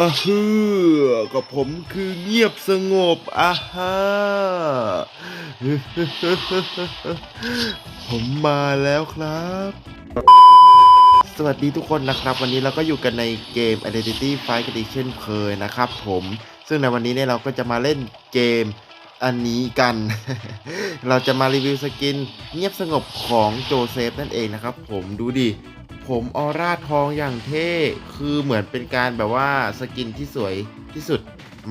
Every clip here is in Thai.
อะฮือก็ผมคือเงียบสงบอะฮะผมมาแล้วครับ สวัสดีทุกคนนะครับ วันนี้เราก็อยู่กันในเกม Identity Fight กันอีกเช่นเคยนะครับผม ซึ่งในวันนี้เนี่ยเราก็จะมาเล่นเกมอันนี้กัน เราจะมารีวิวสกินเงียบสงบของโจเซฟนั่นเองนะครับผมดูดิ ผมออร่าทองอย่างเท่ คือเหมือนเป็นการแบบว่าสกินที่สวยที่สุด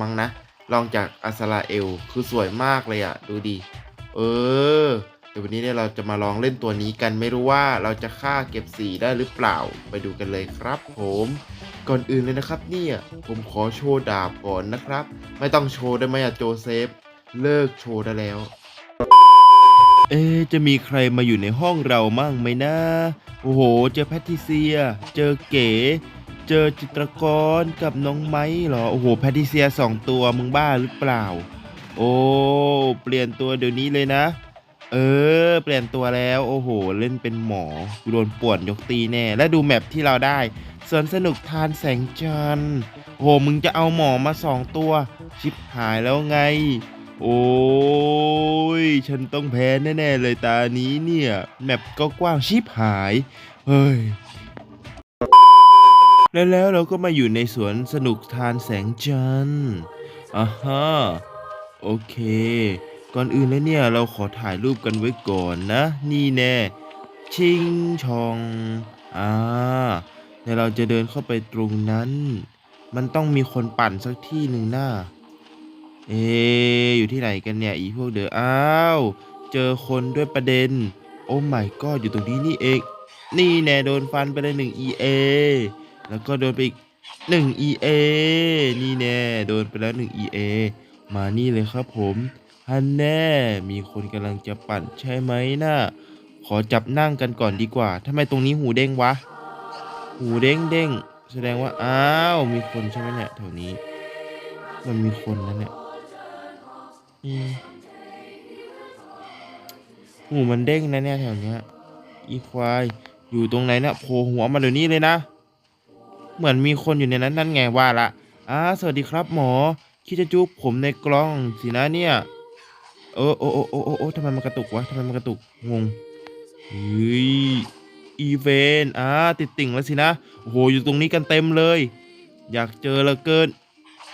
มั้งนะ ลองจากอัสราเอล คือสวยมากเลยอะ่ะดูดิเออ เดี๋ยววันนี้เนี่ยเราจะมาลองเล่นตัวนี้กันไม่รู้ว่าเราจะฆ่าเก็บสีได้หรือเปล่า ไปดูกันเลยครับผมก่อนอื่นเลยนะครับเนี่ยผมขอโชว์ดาบก่อนนะครับ ไม่ต้องโชว์ได้ไหมอะโจเซฟ เลิกโชว์ได้แล้ว เอ๊จะมีใครมาอยู่ในห้องเรามั่งไหมนะ โอ้โห เจอแพทริเซีย เจอเก๋ เจอจิตรกรกับน้องไม้เหรอ โอ้โห แพทริเซียสองตัวมึงบ้าหรือเปล่า โอ้ เปลี่ยนตัวเดี๋ยวนี้เลยนะ เออ เปลี่ยนตัวแล้ว โอ้โห เล่นเป็นหมอกูโดนป่วนยกตีแน่ และดูแมปที่เราได้สวนสนุกทานแสงจันทร์โอ้โห มึงจะเอาหมอมาสองตัว ชิบหายแล้วไง โอ้ย ฉันต้องแพ้แน่ ๆ เลยตานี้เนี่ย แมปก็กว้างชิบหาย เฮ้ย แล้วแล้วเราก็มาอยู่ในสวนสนุกทานแสงจันทร์อ่าฮะ โอเค ก่อนอื่นเลยเนี่ยเราขอถ่ายรูปกันไว้ก่อนนะ นี่แน่ ชิงชอง อ่าเดี๋ยวเราจะเดินเข้าไปตรงนั้น มันต้องมีคนปั่นสักที่หนึ่งหน้า เอ อยู่ที่ไหนกันเนี่ยอีพวกเดออ้าว เจอคนด้วยประเด็น โอ้ my god อยู่ตรงนี้นี่เอง นี่แน่โดนฟันไปเลยหนึ่ง EA แล้วก็โดนไปอีกหนึ่ง EA นี่แน่โดนไปแล้วหนึ่ง EA มานี่เลยครับผมฮันแน่ มีคนกำลังจะปั่นใช่ไหมนะ่ะขอจับนั่งกันก่อนดีกว่าทำไมตรงนี้หูเด้งวะ หูเด้งเด้งแสดงว่า อ้าว มีคนใช่ไหมเนี่ยแถวนี้ มันมีคนนะเนี่ย อืมหูมันเด้งนะเนี่ยแถวเนี้ย อีควาย อยู่ตรงไหนนะโผล่หัวมาเดี๋ยวนี้เลยนะ เหมือนมีคนอยู่ในนั้นนั่นไงว่าละอ่าสวัสดีครับหมอ คิดจะจุ๊บผมในกล้องสินะเนี่ย เออโอ้โอ้โอ้โอ้โอ้ทำไมมันกระตุกวะทำไมมันกระตุก งงเฮ้ยอีเวนอ่าติดติ่งแล้วสินะ โอ้โห อยู่ตรงนี้กันเต็มเลย อยากเจอเหลือเกิน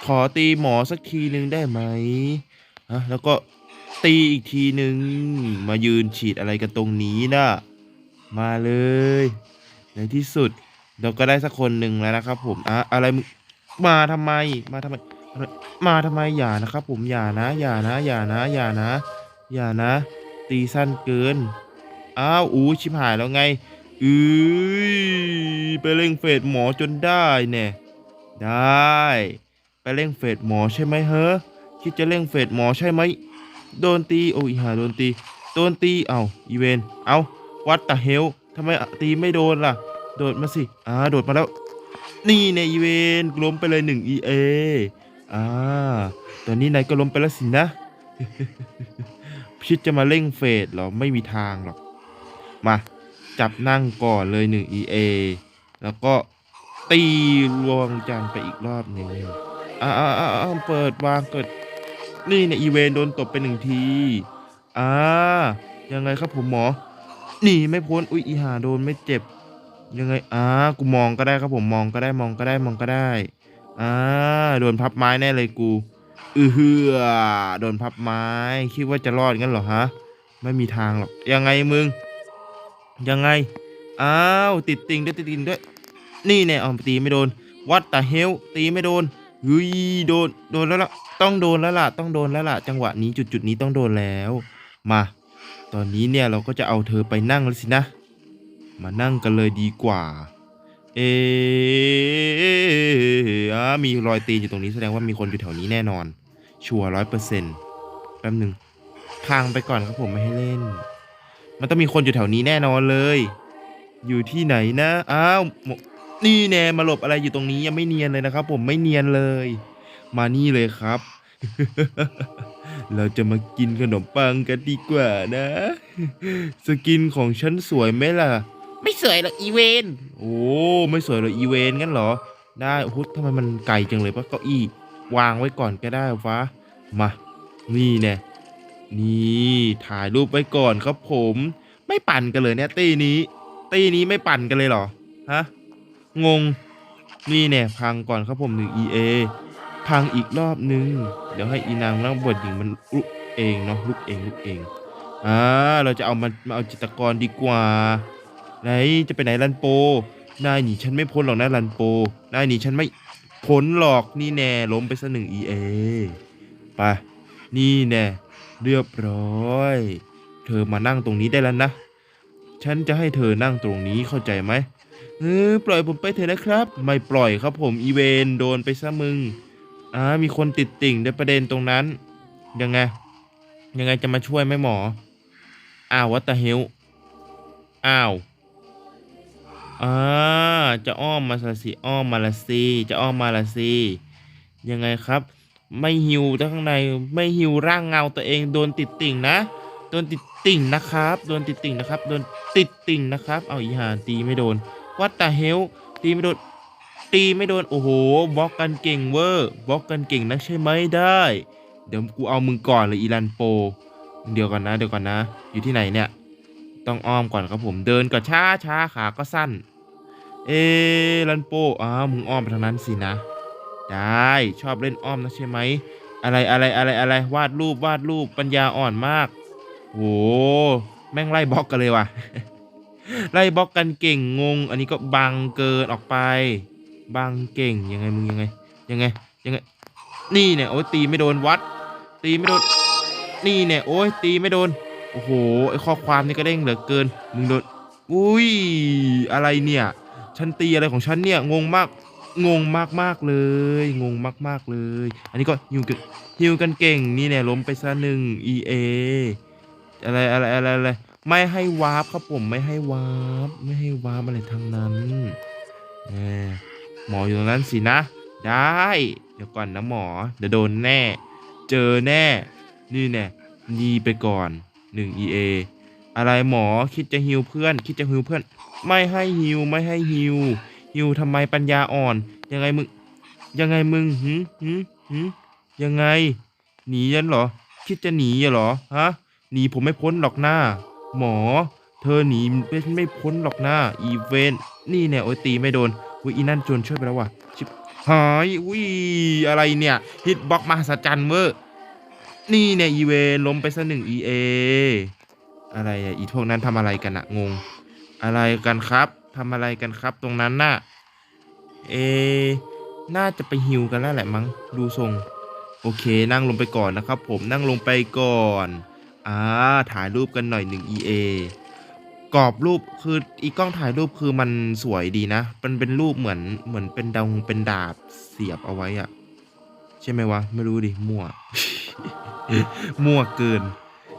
ขอตีหมอสักทีหนึ่งได้ไหม ฮะแล้วก็ตีอีกทีหนึ่งมายืนฉีดอะไรกันตรงนี้นะมาเลย ในที่สุด เราก็ได้สักคนหนึ่งแล้วนะครับ ผมอะอะไรมึงมาทำไม มาทำไมไมาทำไมอย่านะครับ ผมอย่านะ อย่านะ อย่านะอย่านะ อย่านะ ตีสั้นเกินอ้าวอู้ชิบหายแล้วไงอือไปเร่งเฟดหมอจนได้แน่ได้ ไปเร่งเฟดหมอใช่ไหมเฮ้อ คิดจะเร่งเฟดหมอใช่ไหม โดนตี โอ้ยหาโดนตี โดนตี เอาอีเวน เอาวัดตาเฮลทำไมตีไม่โดนล่ะ โดดมาสิ อ่า โดดมาแล้ว นี่ในอีเวนล้มไปเลยหนึ่ง EA อ่า ตอนนี้นายก็ล้มไปแล้วสินะพิดจะมาเร่งเฟดเหรอ ไม่มีทางหรอก มา จับนั่งก่อนเลยหนึ่ง EA แล้วก็ตีรวงจานไปอีกรอบหนึ่งอ่าอ่าอ่าเปิดวางเกิด นี่เนี่ยอีเวนโดนตบไปหนึ่งที อ่า ยังไงครับผมหมอ หนีไม่พ้น อุ๊ยอีหาโดนไม่เจ็บ ยังไง อ่า กูมองก็ได้ครับผมมองก็ได้มองก็ได้มองก็ได้ อ่า โดนพับไม้แน่เลยกู อือเฮือโดนพับไม้ คิดว่าจะรอดงั้นเหรอฮะ ไม่มีทางหรอก ยังไงมึง ยังไง อ้าว ติดติงด้วยติดติงด้วย นี่แน่อ๋อตีไม่โดน วัดแตาเฮลตีไม่โดน เฮ้ยโดนโดนแล้วล่ะต้องโดนแล้วล่ะต้องโดนแล้วล่ะ จังหวะนี้จุดจุดนี้ต้องโดนแล้ว มา ตอนนี้เนี่ยเราก็จะเอาเธอไปนั่งแล้วสินะ มานั่งกันเลยดีกว่า เออามีรอยตีนอยู่ตรงนี้แสดงว่ามีคนอยู่แถวนี้แน่นอน ชัวร์ร้อยเปอร์เซ็นต์แป๊บหนึ่งทางไปก่อนครับผมไม่ให้เล่น มันต้องมีคนอยู่แถวนี้แน่นอนเลย อยู่ที่ไหนนะ อ้าวหม นี่แน่มาหลบอะไรอยู่ตรงนี้ยังไม่เนียนเลยนะครับ ผมไม่เนียนเลย มานี่เลยครับ เราจะมากินขนมปังกันดีกว่านะ สกินของฉันสวยไหมล่ะ ไม่สวยหรอกอีเวนโอ้ไม่สวยเลยอีเวนงั้นเหรอ ได้โอ้โหทำไมมันไกลจังเลยปะเก้าอี้วางไว้ก่อนก็ได้วะมา นี่แน่นี่ถ่ายรูปไว้ก่อนครับผม ไม่ปั่นกันเลยเนี่ยตีนี้ตีนี้ไม่ปั่นกันเลยเหรอฮะ งง นี่แน่พังก่อนครับผมหนึ่ง EA พังอีกรอบนึง เดี๋ยวให้อีนางนักบทหญิงมันลุกเองเนาะลุกเองลุกเองอ่าเราจะเอามามาเอาจิตกรดีกว่าไหนจะไปไหนลันโปนายหนีฉันไม่พ้นหรอกนะลันโปนายหนีฉันไม่พ้นหรอกนี่แน่ล้มไปซะหนึ่ง EA ไปนี่แน่เรียบร้อย เธอมานั่งตรงนี้ได้แล้วนะ ฉันจะให้เธอนั่งตรงนี้เข้าใจไหม เออปล่อยผมไปเถอะนะครับ ไม่ปล่อยครับผมอีเวนโดนไปซะมึงอ่ามีคนติดติ่งในประเด็นตรงนั้น ยังไง ยังไงจะมาช่วยไหมหมอ อ้าววัตเฮลอ้าวอ่าจะอ้อมมาละสิอ้อมมาละสิจะอ้อมมาละสิยังไงครับ ไม่หิวแต่ข้างในไม่หิวร่างเงาตัวเองโดนติดติ่งนะโดนติดติ่งนะครับ โดนติดติ่งนะครับ โดนติดติ่งนะครับ เอาอีหาตีไม่โดน วัตตาเฮลตีไม่โดนตีไม่โดนโอ้โหบล็อกกันเก่งเวอร์บล็อกกันเก่งนักใช่ไหมได้ เดี๋ยวกูเอามึงก่อนเลยอีรันโป เดี๋ยวก่อนนะเดี๋ยวก่อนนะ อยู่ที่ไหนเนี่ย ต้องอ้อมก่อนครับผมเดินก็ช้าช้าขาก็สั้น เอะรันโปอ้าวมึงอ้อมไปทางนั้นสินะ ได้ชอบเล่นอ้อมนะใช่ไหมอะไรอะไรอะไรอะไรวาดรูปวาดรูปปัญญาอ่อนมากโหแม่งไล่บล็อกกันเลยว่ะ ไล่บล็อกกันเก่งงง อันนี้ก็บังเกินออกไป บังเก่งยังไงมึงยังไงยังไงยังไง นี่เนี่ยโอ้ยตีไม่โดนวัด ตีไม่โดน นี่เนี่ยโอ้ยตีไม่โดน โอ้โหไอข้อความนี่ก็เด้งเหลือเกิน มึงโดน อุ้ยอะไรเนี่ย ฉันตีอะไรของฉันเนี่ยงงมาก งงมากมากเลย งงมากมากเลย อันนี้ก็ฮิวกันฮิวกันเก่งนี่เนี่ยล้มไปซะหนึ่ง EA อะไรอะไรอะไรอะไร ไม่ให้วาร์ปครับผมไม่ให้วาร์ปไม่ให้วาร์ปอะไรทั้งนั้นแหมหมออยู่ตรงนั้นสินะ ได้ เดี๋ยวก่อนนะหมอเดี๋ยวโดนแน่ เจอแน่ นี่แน่นีไปก่อน 1 EA อะไรหมอคิดจะฮิวเพื่อน คิดจะฮิวเพื่อน ไม่ให้ฮิวไม่ให้ฮิวฮิวทำไมปัญญาอ่อน ยังไงมึง ยังไงมึงหืมหืมหืมยังไง หนียันเหรอ คิดจะหนีเหรอฮะหนีผมไม่พ้นหรอกหน้า หมอ เธอหนีไม่ไม่พ้นหรอกน้าอีเวนนี่เนี่ยโอ้ยตีไม่โดนอุ้ยอีนั่นจนช่วยไปแล้วว่ะชิบหายอุ้ยอะไรเนี่ยฮิตบ็อกมหัศจรรย์เวอร์นี่เนี่ยอีเวนล้มไปซะหนึ่ง EA อะไรอะอีพวกนั้นทำอะไรกันอะงง อะไรกันครับทำอะไรกันครับ ตรงนั้นน่ะเอ น่าจะไปฮิวกันแล้วแหละมั้งดูทรง โอเค นั่งลงไปก่อนนะครับ ผมนั่งลงไปก่อน อ่าถ่ายรูปกันหน่อยหนึ่ง EA กรอบรูปคืออีกล้องถ่ายรูปคือมันสวยดีนะ มันเป็นรูปเหมือนเหมือนเป็นดาวเป็นดาบเสียบเอาไว้อะใช่ไหมวะ ไม่รู้ดิมั่ว มั่วเกิน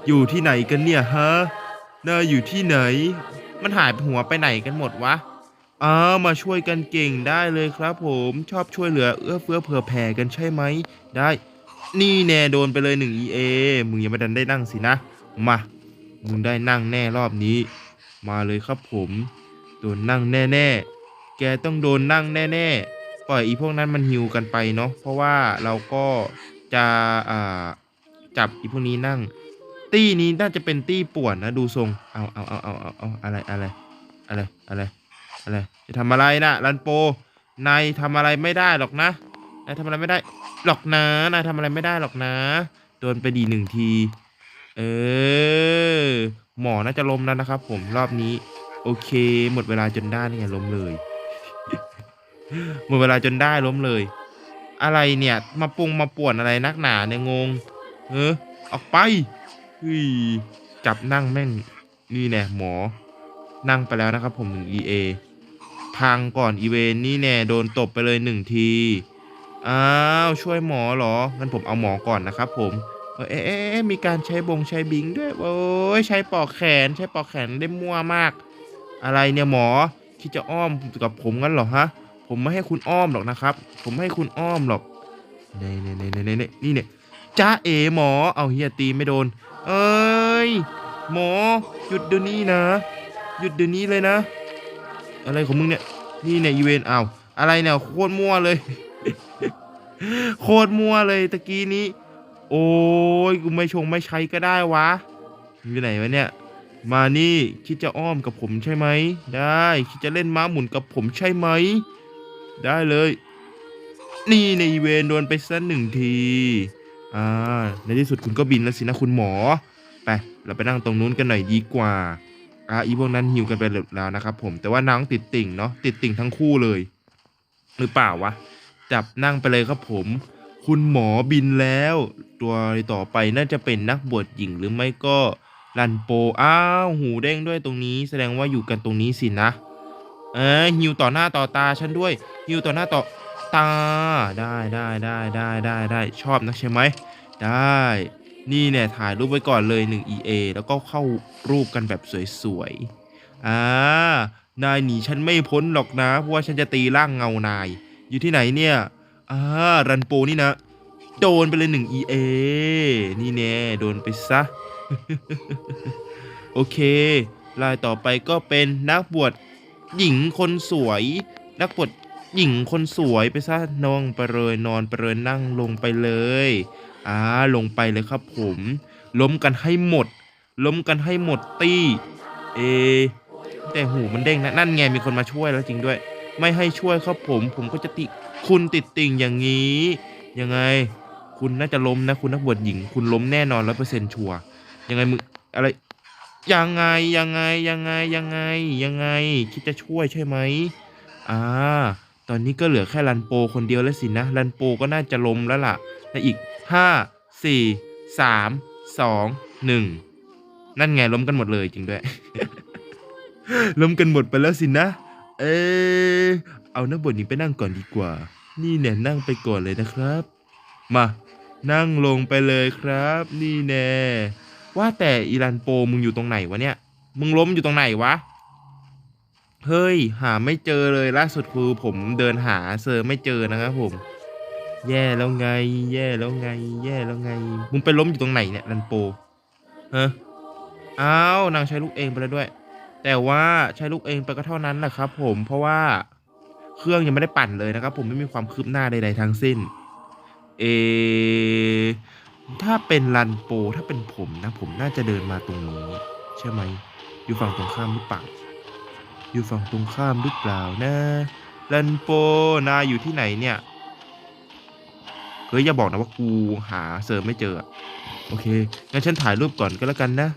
อยู่ที่ไหนกันเนี่ยฮะน่าอยู่ที่ไหน มันหายหัวไปไหนกันหมดวะอ้ามาช่วยกันเก่งได้เลยครับผมชอบช่วยเหลือเอื้อเฟื้อเผื่อแผ่กันใช่ไหมได้ นี่แน่โดนไปเลยหนึ่ง EA มึงยังไม่ทันได้นั่งสินะ มา มึงได้นั่งแน่รอบนี้ มาเลยครับผม โดนนั่งแน่ๆ แกต้องโดนนั่งแน่ๆ ปล่อยอีพวกนั้นมันหิวกันไปเนาะ เพราะว่าเราก็จะอ่าจับอีพวกนี้นั่ง ตี้นี้น่าจะเป็นตี้ป่วนนะดูทรง เอาเอาเอาเอาเอาเอาอะไรอะไรอะไรอะไรอะไร จะทำอะไรนะรันโป นายทำอะไรไม่ได้หรอกนะ นายทำอะไรไม่ได้หรอกนะนายทำอะไรไม่ได้หรอกนะโดนไปดีหนึ่งที เออ หมอน่าจะล้มแล้วนะครับ ผมรอบนี้ โอเค หมดเวลาจนได้นี่ไงล้มเลย หมดเวลาจนได้ล้มเลย อะไรเนี่ย มาปรุงมาป่วนอะไรนักหนาเนี่ยงง เออ ออกไปเฮ้ยจับนั่งแม่งนี่แน่หมอ นั่งไปแล้วนะครับผมหนึ่ง EA พังก่อนอีเวนนี่แน่โดนตบไปเลยหนึ่งที อ้าวช่วยหมอเหรองั้นผมเอาหมอก่อนนะครับผมเอ๊ะเอเอมีการใช้บงใช้บิงด้วยโอ้ยใช้ปอกแขนใช้ปอกแขนได้มั่วมาก อะไรเนี่ยหมอคิดจะอ้อมกับผมงั้นเหรอฮะผมไม่ให้คุณอ้อมหรอกนะครับ ผมไม่ให้คุณอ้อมหรอกเน่เน่เน่เน่เน่นี่เนี่ยจ้าเอ๋หมอเอาเฮียตีไม่โดน เอ้ยหมอหยุดเดี๋ยวนี้นะ หยุดเดี๋ยวนี้เลยนะ อะไรของมึงเนี่ยนี่เนี่ยอีเวนเอาอะไรเนี่ยโคตรมั่วเลย โคตรมั่วเลยตะกี้นี้ โอ้ยกูไม่ชงไม่ใช้ก็ได้วะอยู่ไหนวะเนี่ย มานี่คิดจะอ้อมกับผมใช่ไหม ได้คิดจะเล่นม้าหมุนกับผมใช่ไหม ได้เลย นี่ในอีเวนโดนไปสักหนึ่งทีอ่าในที่สุดคุณก็บินแล้วสินะคุณหมอไปเราไปนั่งตรงนู้นกันหน่อยดีกว่าอ่าอีพวกนั้นหิวกันไปแล้วนะครับผมแต่ว่าน้องติดติ่งเนาะติดติ่งทั้งคู่เลย หรือเปล่าวะ จับนั่งไปเลยครับผม คุณหมอบินแล้ว ตัวต่อไปน่าจะเป็นนักบวชหญิงหรือไม่ก็รันโปอ้าวหูเด้งด้วยตรงนี้ แสดงว่าอยู่กันตรงนี้สินะ เออหิวต่อหน้าต่อตาฉันด้วยหิวต่อหน้าต่อตาได้ได้ได้ได้ได้ได้ชอบนักใช่ไหมได้นี่เนี่ยถ่ายรูปไว้ก่อนเลย 1 EA แล้วก็เข้ารูปกันแบบสวยๆอ่านายหนีฉันไม่พ้นหรอกนะ เพราะว่าฉันจะตีร่างเงานาย อยู่ที่ไหนเนี่ยอ่ารันโปนี่นะ โดนไปเลย1 EA นี่แน่โดนไปซะ โอเคลายต่อไปก็เป็นนักบวชหญิงคนสวย นักบวชหญิงคนสวยไปซะนองไปเลยนอนไปเลยนั่งลงไปเลยอ่าลงไปเลยครับผม ล้มกันให้หมด ล้มกันให้หมดตี้ เอ แต่หูมันเด้งนะ นั่นไงมีคนมาช่วยแล้วจริงด้วย ไม่ให้ช่วยครับผม ผมก็จะติคุณติดติ่งอย่างนี้ ยังไง คุณน่าจะล้มนะ คุณนักบวชหญิง คุณล้มแน่นอนร้อยเปอร์เซ็นต์ชัวร์ยังไงมึงอะไร ยังไงยังไงยังไงยังไงยังไง คิดจะช่วยใช่ไหมอ่าตอนนี้ก็เหลือแค่รันโปคนเดียวแล้วสินะรันโปก็น่าจะล้มแล้วล่ะและอีกห้าสี่สามสองหนึ่งนั่นไงล้มกันหมดเลยจริงด้วยล้มกันหมดไปแล้วสินะ เออเอานักบทนี้ไปนั่งก่อนดีกว่า นี่เนี่ยนั่งไปก่อนเลยนะครับ มา นั่งลงไปเลยครับ นี่แน่ว่าแต่อีรันโปมึงอยู่ตรงไหนวะเนี่ย มึงล้มอยู่ตรงไหนวะ เฮ้ย หาไม่เจอเลยล่าสุดคือผมเดินหาเซอร์ไม่เจอนะครับผม แย่แล้วไง แย่แล้วไง แย่แล้วไง มึงไปล้มอยู่ตรงไหนเนี่ยรันโปฮะอ้าวนางใช้ลูกเองไปแล้วด้วย แต่ว่าใช้ลูกเองไปก็เท่านั้นแหละครับ ผมเพราะว่าเครื่องยังไม่ได้ปั่นเลยนะครับ ผมไม่มีความคืบหน้าใด ๆ ทั้งสิ้น เอ ถ้าเป็นรันโป ถ้าเป็นผมนะ ผมน่าจะเดินมาตรงนี้ใช่ไหมอยู่ฝั่งตรงข้ามหรือเปล่าอยู่ฝั่งตรงข้ามหรือเปล่านะรันโปนายอยู่ที่ไหนเนี่ยเฮ้ยอย่าบอกนะว่ากูหาเซิร์ฟไม่เจอ โอเคงั้นฉันถ่ายรูปก่อนก็แล้วกันนะ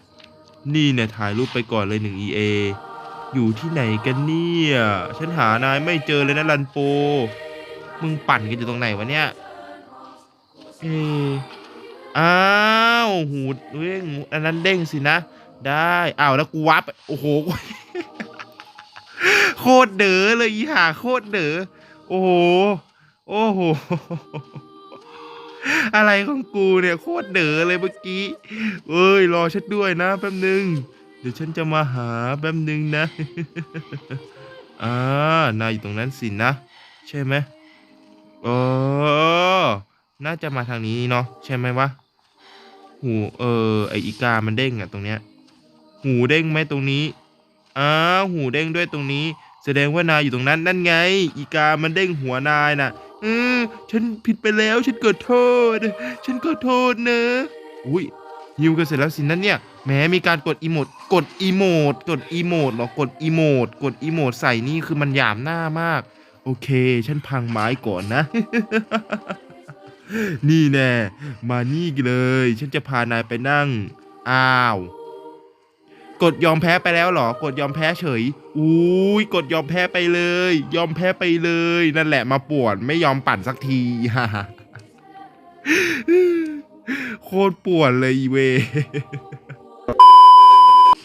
นี่เนี่ยถ่ายรูปไปก่อนเลยหนึ่ง EA อยู่ที่ไหนกันเนี่ย ฉันหานายไม่เจอเลยนะรันโป มึงปั่นกันอยู่ตรงไหนวะเนี่ย เอออ้าวหูเด้งอันนั้นเด้งสินะ ได้อ้าวแล้วกูวับโอ้โหโคตรเด๋อเลยอีห่าโคตรเด๋อโอ้โห โอ้โห อะไรของกูเนี่ยโคตรเด๋อเลยเมื่อกี้เอ้ยรอฉันด้วยนะแป๊บนึง เดี๋ยวฉันจะมาหาแป๊บนึงนะอ่านายอยู่ตรงนั้นสินะ ใช่ไหมเออน่าจะมาทางนี้เนาะใช่ไหมวะหูเออไออีกามันเด้งอะตรงเนี้ย หูเด้งไหมตรงนี้อ้าหูเด้งด้วยตรงนี้ แสดงว่านายอยู่ตรงนั้นนั่นไง อีกามันเด้งหัวนายน่ะ เออ ฉันผิดไปแล้ว ฉันขอโทษ ฉันขอโทษนะ อุ้ยฮิวกันเสร็จแล้วสินั่นเนี่ยแหมมีการกดอีโมดกดอีโมดกดอีโมดหรอกดอีโมดกดอีโมดใส่นี่คือมันหยามหน้ามาก โอเค ฉันพังไม้ก่อนนะ นี่แน่มานี่เลย ฉันจะพานายไปนั่ง อ้าว กดยอมแพ้ไปแล้วเหรอกดยอมแพ้เฉยอุ้ยกดยอมแพ้ไปเลย ยอมแพ้ไปเลย นั่นแหละมาป่วนไม่ยอมปั่นสักทีฮ่าโคตรป่วนเลยเว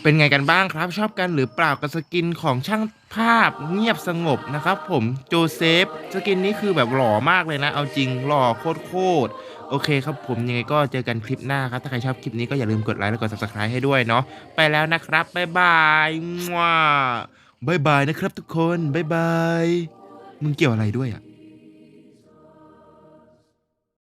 เป็นไงกันบ้างครับ ชอบกันหรือเปล่ากับสกินของช่างภาพเงียบสงบนะครับผมโจเซฟ สกินนี้คือแบบหล่อมากเลยนะ เอาจริงหล่อโคตร โอเคครับผมยังไงก็เจอกันคลิปหน้าครับ ถ้าใครชอบคลิปนี้ก็อย่าลืมกดไลค์และกด subscribe ให้ด้วยเนาะไปแล้วนะครับบ๊ายบายว้าบ๊ายบายนะครับทุกคนบ๊ายบายมึงเกี่ยวอะไรด้วยอะ